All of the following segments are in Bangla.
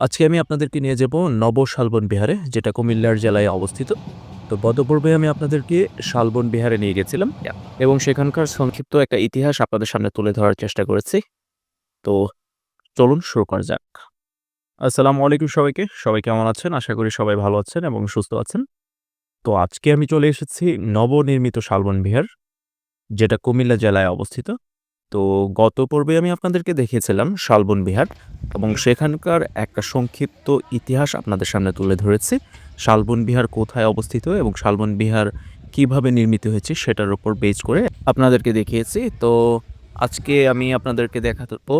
আজকে আমি আপনাদেরকে নিয়ে যাব নব শালবন বিহারে যেটা কুমিল্লার জেলায় অবস্থিত। তো গতপূর্বে আমি আপনাদেরকে শালবন বিহারে নিয়ে গেছিলাম। এবং সেখানকার সংক্ষিপ্ত একটা ইতিহাস আপনাদের সামনে তুলে ধরার চেষ্টা করেছি। তো চলুন শুরু করা যাক। আসসালামু আলাইকুম সবাইকে। সবাই কেমন আছেন? আশা করি সবাই ভালো আছেন এবং সুস্থ আছেন। তো আজকে আমি চলে এসেছি নবনির্মিত শালবন বিহার যেটা কুমিল্লা জেলায় অবস্থিত। তো গত পর্বে আমি আপনাদেরকে দেখিয়েছিলাম শালবন বিহার এবং সেখানকার একটা সংক্ষিপ্ত ইতিহাস আপনাদের সামনে তুলে ধরেছি। শালবন বিহার কোথায় অবস্থিত এবং শালবন বিহার কীভাবে নির্মিত হয়েছে সেটার উপর বেজ করে আপনাদেরকে দেখিয়েছি। তো আজকে আমি আপনাদেরকে দেখাবো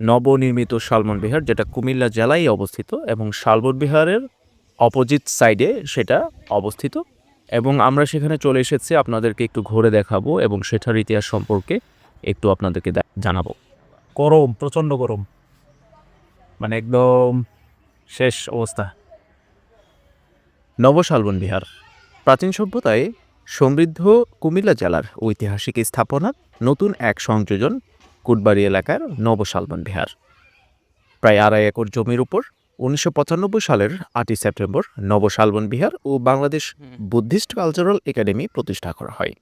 নবনির্মিত শালবন বিহার যেটা কুমিল্লা জেলায় অবস্থিত এবং শালবন বিহারের অপোজিট সাইডে সেটা অবস্থিত। এবং আমরা সেখানে চলে এসেছি আপনাদেরকে একটু ঘুরে দেখাবো এবং সেটার ইতিহাস সম্পর্কে একটু আপনাদেরকে দে- জানাব। গরম প্রচণ্ড গরম। মানে একদম শেষ অবস্থা। নবশালবন বিহার। প্রাচীন সভ্যতায় সমৃদ্ধ কুমিল্লা জেলার ঐতিহাসিক স্থাপনা নতুন এক সংযোজন কুটবাড়ি এলাকার নবশালবন বিহার। প্রায় আড়াই একর জমির উপর উনিশশো পঁচানব্বই সালের আটই সেপ্টেম্বর নবশালবন বিহার ও বাংলাদেশ বুদ্ধিস্ট কালচারাল একাডেমি প্রতিষ্ঠা করা হয়।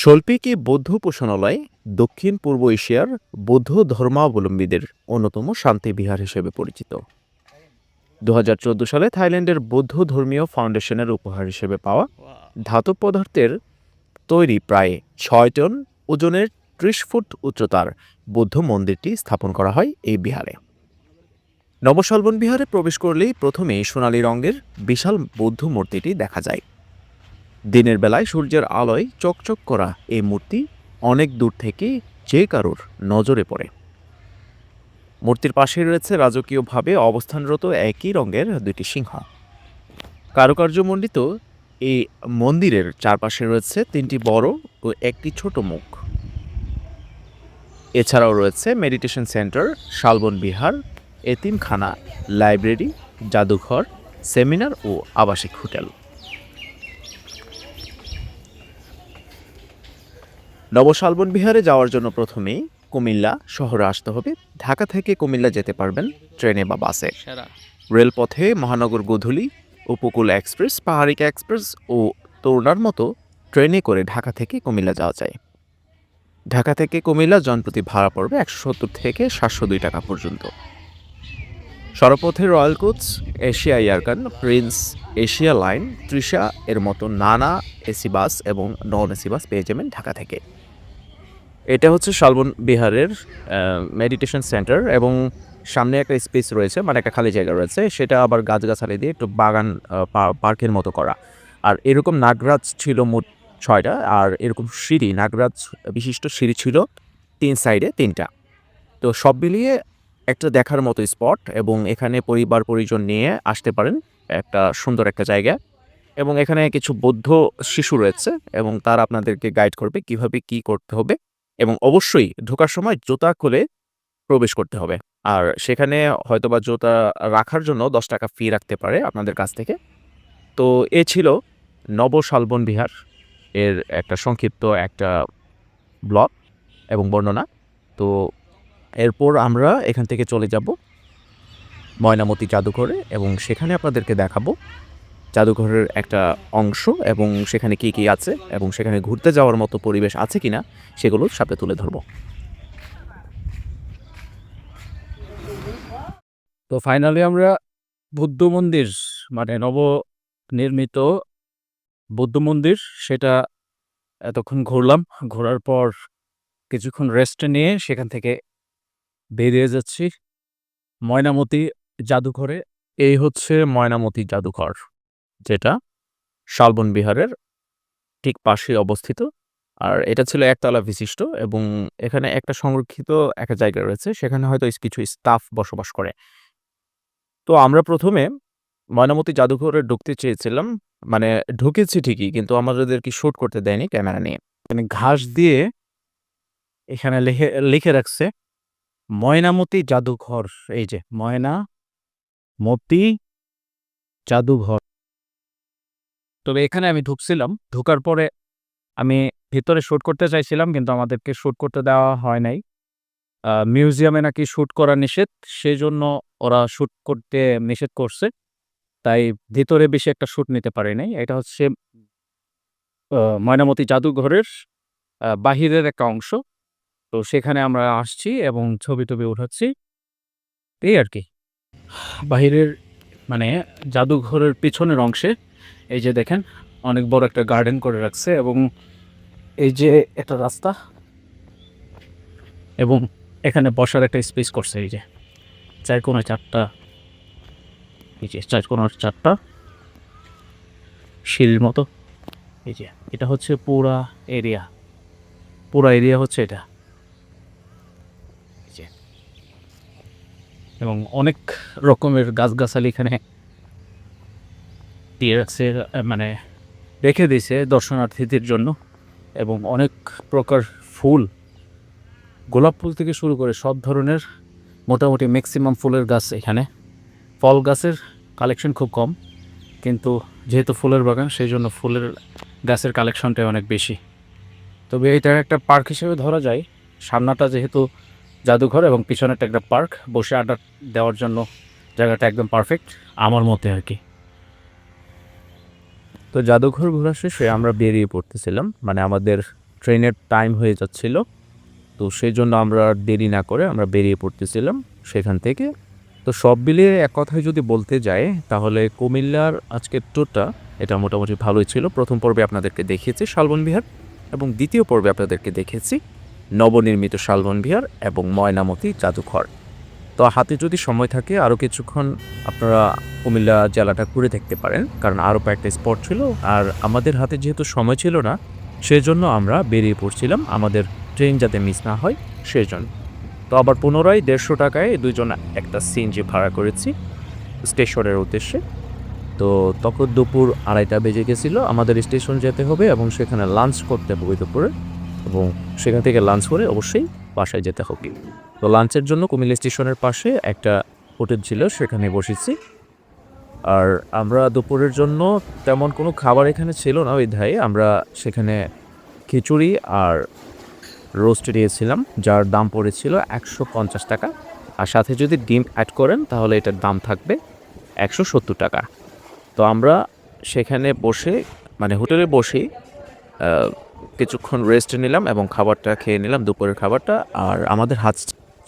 শৈল্পিকী বৌদ্ধ উপাসনালয় দক্ষিণ পূর্ব এশিয়ার বৌদ্ধ ধর্মাবলম্বীদের অন্যতম শান্তি বিহার হিসেবে পরিচিত। দু হাজার চৌদ্দ সালে থাইল্যান্ডের বৌদ্ধ ধর্মীয় ফাউন্ডেশনের উপহার হিসেবে পাওয়া ধাতব পদার্থের তৈরি প্রায় ছয় টন ওজনের ত্রিশ ফুট উচ্চতার বৌদ্ধ মন্দিরটি স্থাপন করা হয় এই বিহারে। নবশালবন বিহারে প্রবেশ করলেই প্রথমে সোনালী রঙের বিশাল বৌদ্ধ মূর্তিটি দেখা যায়। দিনের বেলায় সূর্যের আলোয় চকচক করা এই মূর্তি অনেক দূর থেকে যে কারোর নজরে পড়ে। মূর্তির পাশে রয়েছে রাজকীয়ভাবে অবস্থানরত একই রঙের দুইটি সিংহ। কারুকার্যমণ্ডিত এই মন্দিরের চারপাশে রয়েছে তিনটি বড় ও একটি ছোট মুখ। এছাড়াও রয়েছে মেডিটেশন সেন্টার, শালবন বিহার, এতিমখানা, লাইব্রেরি, জাদুঘর, সেমিনার ও আবাসিক হোটেল। নবশালবন বিহারে যাওয়ার জন্য প্রথমেই কুমিল্লা শহরে আসতে হবে। ঢাকা থেকে কুমিল্লা যেতে পারবেন ট্রেনে বা বাসে। রেলপথে মহানগর গোধূলি উপকূল এক্সপ্রেস পাহাড়িকা এক্সপ্রেস ও তরুণার মতো ট্রেনে করে ঢাকা থেকে কুমিল্লা যাওয়া যায়। ঢাকা থেকে কুমিল্লা জনপ্রতি ভাড়া পড়বে একশো সত্তর থেকে সাতশো দুই টাকা পর্যন্ত। সড়কপথে রয়্যাল কোচ এশিয়া এয়ারগান প্রিন্স এশিয়া লাইন তৃষা এর মতো নানা এসি বাস এবং নন এসি বাস পেয়ে যাবেন ঢাকা থেকে। এটা হচ্ছে শালবন বিহারের মেডিটেশন সেন্টার এবং সামনে একটা স্পেস রয়েছে মানে একটা খালি জায়গা রয়েছে, সেটা আবার গাছগাছালি দিয়ে একটু বাগান পার্কের মতো করা। আর এরকম নাগরাজ ছিল মোট ছয়টা, আর এরকম সিঁড়ি, নাগরাজ বিশিষ্ট সিঁড়ি ছিল তিন সাইডে তিনটা। তো সব মিলিয়ে একটা দেখার মতো স্পট এবং এখানে পরিবার পরিজন নিয়ে আসতে পারেন, একটা সুন্দর একটা জায়গা। এবং এখানে কিছু বৌদ্ধ শিশু রয়েছে এবং তারা আপনাদেরকে গাইড করবে কীভাবে কি করতে হবে। এবং অবশ্যই ঢোকার সময় জুতা খুলে প্রবেশ করতে হবে। আর সেখানে হয়তোবা জুতা রাখার জন্য দশ টাকা ফি রাখতে পারে আপনাদের কাছ থেকে। তো এ ছিল নবশালবন বিহার এর একটা সংক্ষিপ্ত একটা ব্লক এবং বর্ণনা। তো এরপর আমরা এখান থেকে চলে যাব ময়নামতি জাদুঘরে এবং সেখানে আপনাদেরকে দেখাবো জাদুঘরের একটা অংশ এবং সেখানে কি কি আছে এবং সেখানে ঘুরতে যাওয়ার মতো পরিবেশ আছে কিনা সেগুলো সাথে তুলে ধরবো। তো ফাইনালি আমরা বুদ্ধ মন্দির মানে নব নির্মিত বুদ্ধ মন্দির, সেটা এতক্ষণ ঘুরলাম। ঘোরার পর কিছুক্ষণ রেস্ট নিয়ে সেখান থেকে বেরিয়ে যাচ্ছি ময়নামতি জাদুঘরে। এই হচ্ছে ময়নামতি জাদুঘর। যেটা শালবন বিহারের ঠিক পাশে অবস্থিত। আর এটা ছিল একতলা বিশিষ্ট এবং এখানে একটা সংরক্ষিত একটা জায়গা রয়েছে, সেখানে হয়তো কিছু স্টাফ বসবাস করে। তো আমরা প্রথমে ময়নামতি জাদুঘরে ঢুকতে চেয়েছিলাম মানে ঢুকেছি ঠিকই, কিন্তু আমাদের কি শুট করতে দেয়নি ক্যামেরা নিয়ে। মানে ঘাস দিয়ে এখানে লিখে লিখে রাখছে, ময়নামতি জাদুঘর এই যে ময়না মতি জাদুঘর তবে এখানে আমি ঢুকছিলাম। ঢোকার পরে আমি ভিতরে শ্যুট করতে চাইছিলাম, কিন্তু আমাদেরকে শ্যুট করতে দেওয়া হয় নাই। মিউজিয়ামে নাকি শ্যুট করা নিষেধ সেই জন্য ওরা শ্যুট করতে নিষেধ করছে। তাই ভিতরে বেশি একটা শ্যুট নিতে পারে নাই। এটা হচ্ছে ময়নামতি জাদুঘরের বাহিরের একটা অংশ। তো সেখানে আমরা আসছি এবং ছবি টবি উঠাচ্ছি। এই আর কি। বাহিরের মানে জাদুঘরের পিছনের অংশে এই যে দেখেন, অনেক বড় একটা গার্ডেন করে রাখছে এবং এই যে একটা রাস্তা এবং এখানে বসার একটা স্পেস করছে এই যে। চার কোনা চারটা, এই যে চার কোনার চারটা সিঁড়ির মতো। এই যে, এটা হচ্ছে পুরা এরিয়া পুরা এরিয়া হচ্ছে এটা। এবং অনেক রকমের গাছগাছালি এখানে আহ, মানে রেখে দিয়েছে দর্শনার্থীদের জন্য এবং অনেক প্রকার ফুল। গোলাপ ফুল থেকে শুরু করে সব ধরনের মোটামুটি ম্যাক্সিমাম ফুলের গাছ এখানে। ফল গাছের কালেকশন খুব কম কিন্তু যেহেতু ফুলের বাগান সেই জন্য ফুলের গাছের কালেকশনটাই অনেক বেশি। তবে এটা একটা পার্ক হিসেবে ধরা যায়। সামনাটা যেহেতু জাদুঘর এবং পিছনেরটা একটা পার্ক বসে আড্ডা দেওয়ার জন্য জায়গাটা একদম পারফেক্ট আমার মতে আর কি। তো জাদুঘর ঘোরা শেষে আমরা বেরিয়ে পড়তেছিলাম। মানে আমাদের ট্রেনের টাইম হয়ে যাচ্ছিল। তো সেই জন্য আমরা দেরি না করে আমরা বেরিয়ে পড়তেছিলাম সেখান থেকে। তো সব মিলিয়ে এক কথায় যদি বলতে যাই, তাহলে কুমিল্লার আজকের ট্যুরটা এটা মোটামুটি ভালোই ছিল। প্রথম পর্বে আপনাদেরকে দেখিয়েছি শালবন বিহার এবং দ্বিতীয় পর্বে আপনাদেরকে দেখেছি নবনির্মিত শালবন বিহার এবং ময়নামতি জাদুঘর তো হাতে যদি সময় থাকে, আরও কিছুক্ষণ আপনারা কুমিল্লা জেলাটা ঘুরে দেখতে পারেন, কারণ আরও কয়েকটা স্পট ছিল। আর আমাদের হাতে যেহেতু সময় ছিল না, সেজন্য আমরা বেরিয়ে পড়ছিলাম। আমাদের ট্রেন যাতে মিস না হয়, সেজন্য। তো আবার পুনরায় দেড়শো টাকায় দুজন একটা সিএনজি ভাড়া করেছি স্টেশনের উদ্দেশ্যে। তো তখন দুপুর আড়াইটা বেজে গেছিল। আমাদের স্টেশন যেতে হবে এবং সেখানে লাঞ্চ করতে হবে দুপুরে। এবং সেখান থেকে লাঞ্চ করে অবশ্যই বাসায় যেতে হবে। তো লাঞ্চের জন্য কুমিল্লা স্টেশনের পাশে একটা হোটেল ছিল, সেখানে বসেছি। আর আমরা দুপুরের জন্য তেমন কোনো খাবার এখানে ছিল না ওই ধায়ে আমরা সেখানে খিচুড়ি আর রোস্ট দিয়েছিলাম, যার দাম পড়েছিল একশো পঞ্চাশ টাকা। আর সাথে যদি ডিম অ্যাড করেন, তাহলে এটার দাম থাকবে একশো সত্তর টাকা। তো আমরা সেখানে বসে মানে হোটেলে বসেই কিছুক্ষণ রেস্ট নিলাম এবং খাবারটা খেয়ে নিলাম, দুপুরের খাবারটা। আর আমাদের হাত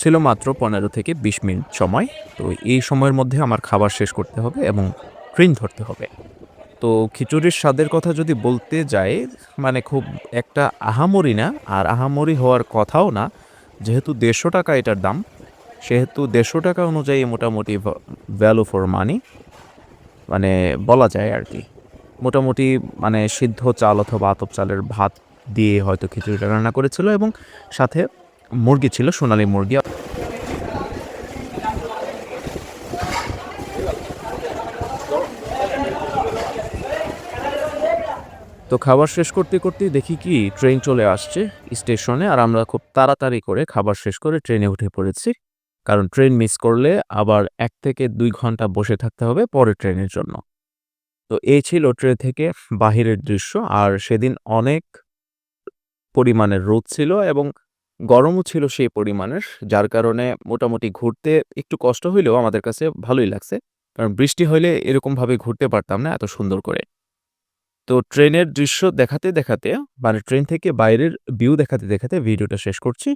ছিল মাত্র পনেরো থেকে বিশ মিনিট সময়। তো এই সময়ের মধ্যে আমার খাবার শেষ করতে হবে এবং ট্রেন ধরতে হবে। তো খিচুড়ির স্বাদের কথা যদি বলতে যাই মানে খুব একটা আহামরি না, আর আহামরি হওয়ার কথাও না। যেহেতু দেড়শো টাকা এটার দাম, সেহেতু দেড়শো টাকা অনুযায়ী মোটামুটি ভ্যালু ফর মানি মানে বলা যায় আর কি। মোটামুটি মানে সিদ্ধ চাল অথবা আতপ চালের ভাত দিয়ে হয়তো খিচুড়িটা রান্না করেছিল এবং সাথে মুরগি ছিল, সোনালী মুরগি। তো খাবার শেষ করতে করতে দেখি কি, ট্রেন চলে আসছে স্টেশনে, আর আমরা খুব তাড়াতাড়ি করে খাবার শেষ করে ট্রেনে উঠে পড়েছি। কারণ ট্রেন মিস করলে আবার এক থেকে দুই ঘণ্টা বসে থাকতে হবে পরের ট্রেনের জন্য। তো এই ছিল ট্রেন থেকে বাহিরের দৃশ্য, আর সেদিন অনেক পরিমাণের রোদ ছিল এবং গরমও ছিল সেই পরিমাণের, যার কারণে মোটামুটি ঘুরতে একটু কষ্ট হইলেও আমাদের কাছে ভালোই লাগছে। কারণ বৃষ্টি হইলে এরকমভাবে ঘুরতে পারতাম না এত সুন্দর করে। তো ট্রেনের দৃশ্য দেখাতে দেখাতে মানে ট্রেন থেকে বাইরের ভিউ দেখাতে দেখাতে ভিডিওটা শেষ করছি।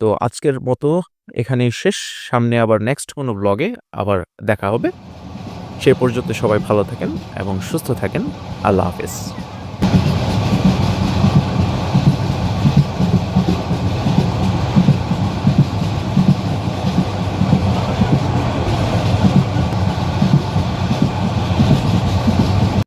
তো আজকের মতো এখানেই শেষ। সামনে আবার নেক্সট কোনো ব্লগে আবার দেখা হবে। সে পর্যন্ত সবাই ভালো থাকেন এবং সুস্থ থাকেন। আল্লাহ হাফেজ।